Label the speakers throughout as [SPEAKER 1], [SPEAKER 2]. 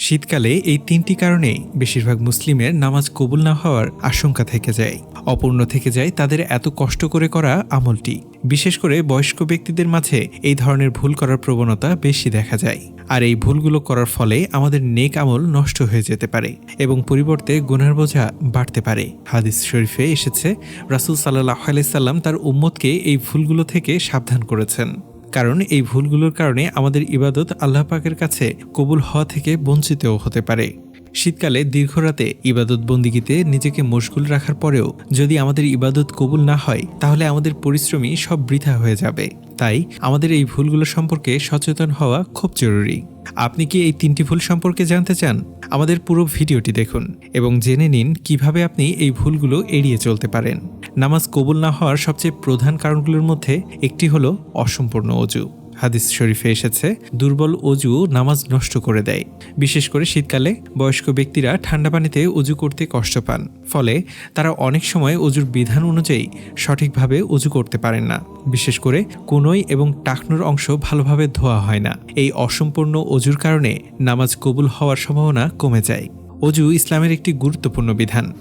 [SPEAKER 1] শীতকালে এই তিনটি কারণে বেশিরভাগ মুসলিমের নামাজ কবুল না হওয়ার আশঙ্কা থেকে যায়। অপূর্ণ থেকে যায় তাদের এত কষ্ট করে করা আমলটি। বিশেষ করে বয়স্ক ব্যক্তিদের মাঝে এই ধরনের ভুল করার প্রবণতা বেশি দেখা যায়। আর এই ভুলগুলো করার ফলে আমাদের নেক আমল নষ্ট হয়ে যেতে পারে এবং পরিবর্তে গুনার বোঝা বাড়তে পারে। হাদিস শরীফে এসেছে, রাসুল সাল্লাহ আলাইসাল্লাম তার উম্মতকে এই ভুলগুলো থেকে সাবধান করেছেন। কারণ এই ভুলগুলোর কারণে আমাদের ইবাদত আল্লাহ পাকের কাছে কবুল হওয়া থেকে বঞ্চিতও হতে পারে। শীতকালে দীর্ঘ রাতে ইবাদত বন্দিগিতে নিজেকে মশগুল রাখার পরেও যদি আমাদের ইবাদত কবুল না হয়, তাহলে আমাদের পরিশ্রমী সব বৃথা হয়ে যাবে। তাই আমাদের এই ভুলগুলো সম্পর্কে সচেতন হওয়া খুব জরুরি। আপনি কি এই তিনটি ভুল সম্পর্কে জানতে চান? আমাদের পুরো ভিডিওটি দেখুন এবং জেনে নিন কীভাবে আপনি এই ভুলগুলো এড়িয়ে চলতে পারেন। নামাজ কবুল না হওয়ার সবচেয়ে প্রধান কারণগুলোর মধ্যে একটি হলো অসম্পূর্ণ অজু। হাদিস শরীফে এসেছে, দুর্বল অজু নামাজ নষ্ট করে দেয়। বিশেষ করে শীতকালে বয়স্ক ব্যক্তিরা ঠান্ডা পানিতে অজু করতে কষ্ট পান। ফলে তারা অনেক সময় অজুর বিধান অনুযায়ী সঠিকভাবে অজু করতে পারেন না। বিশেষ করে কোনোই এবং টাকনোর অংশ ভালোভাবে ধোয়া হয় না। এই অসম্পূর্ণ অজুর কারণে নামাজ কবুল হওয়ার সম্ভাবনা কমে যায়। অজু ইসলামের একটি গুরুত্বপূর্ণ বিধান।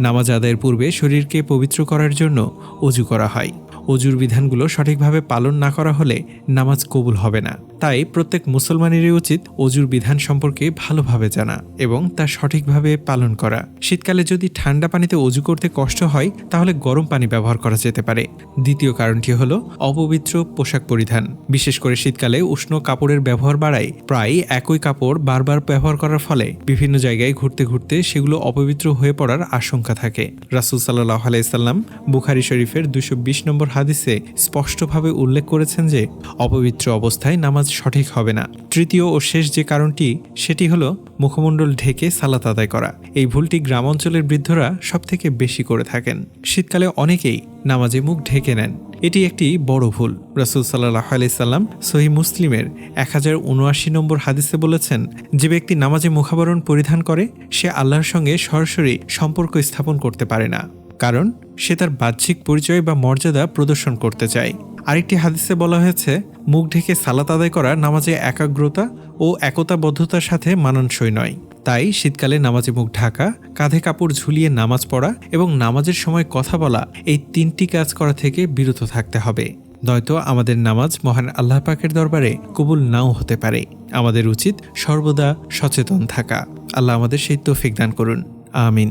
[SPEAKER 1] নামাজ আদায়ের পূর্বে শরীরকে পবিত্র করার জন্য অজু করা হয়। অজুর বিধানগুলো সঠিকভাবে পালন না করা হলে নামাজ কবুল হবে না। তাই প্রত্যেক মুসলমানেরই উচিত অজুর বিধান সম্পর্কে ভালোভাবে জানা এবং তা সঠিকভাবে পালন করা। শীতকালে যদি ঠান্ডা পানিতে অজু করতে কষ্ট হয়, তাহলে গরম পানি ব্যবহার করা যেতে পারে। দ্বিতীয় কারণটি হলো অপবিত্র পোশাক পরিধান। বিশেষ করে শীতকালে উষ্ণ কাপড়ের ব্যবহার বাড়ায়, প্রায় একই কাপড় বারবার ব্যবহার করার ফলে বিভিন্ন জায়গায় ঘুরতে ঘুরতে সেগুলো অপবিত্র হয়ে পড়ার আশঙ্কা থাকে। রাসুল সাল্লাহ আলাইসাল্লাম বুখারি শরীফের দুশো নম্বর হাদিসে স্পষ্টভাবে উল্লেখ করেছেন যে, অপবিত্র অবস্থায় নামাজ সঠিক হবে না। তৃতীয় ও শেষ যে কারণটি, সেটি হলো মুখমণ্ডল ঢেকে সালাত আদায় করা। এই ভুলটি গ্রাম অঞ্চলের বৃদ্ধরা সবথেকে বেশি করে থাকেন। শীতকালে অনেকেই নামাজে মুখ ঢেকে নেন। এটি একটি বড় ভুল। রসুল সাল্লাহ আলাইসাল্লাম সহি মুসলিমের এক হাজার উনআশি নম্বর হাদিসে বলেছেন, যে ব্যক্তি নামাজে মুখাবরণ পরিধান করে, সে আল্লাহর সঙ্গে সরাসরি সম্পর্ক স্থাপন করতে পারে না। কারণ, সে তার বাহ্যিক পরিচয় বা মর্যাদা প্রদর্শন করতে চায়। আরেকটি হাদিসে বলা হয়েছে, মুখ ঢেকে সালাত আদায় করা নামাজে একাগ্রতা ও একতাবদ্ধতার সাথে মানানসই নয়। তাই শীতকালে নামাজে মুখ ঢাকা, কাঁধে কাপড় ঝুলিয়ে নামাজ পড়া এবং নামাজের সময় কথা বলা এই তিনটি কাজ করা থেকে বিরত থাকতে হবে। নয়তো আমাদের নামাজ মহান আল্লাহ পাকের দরবারে কবুল নাও হতে পারে। আমাদের উচিত সর্বদা সচেতন থাকা। আল্লাহ আমাদের সেই তৌফিক দান করুন। আমিন।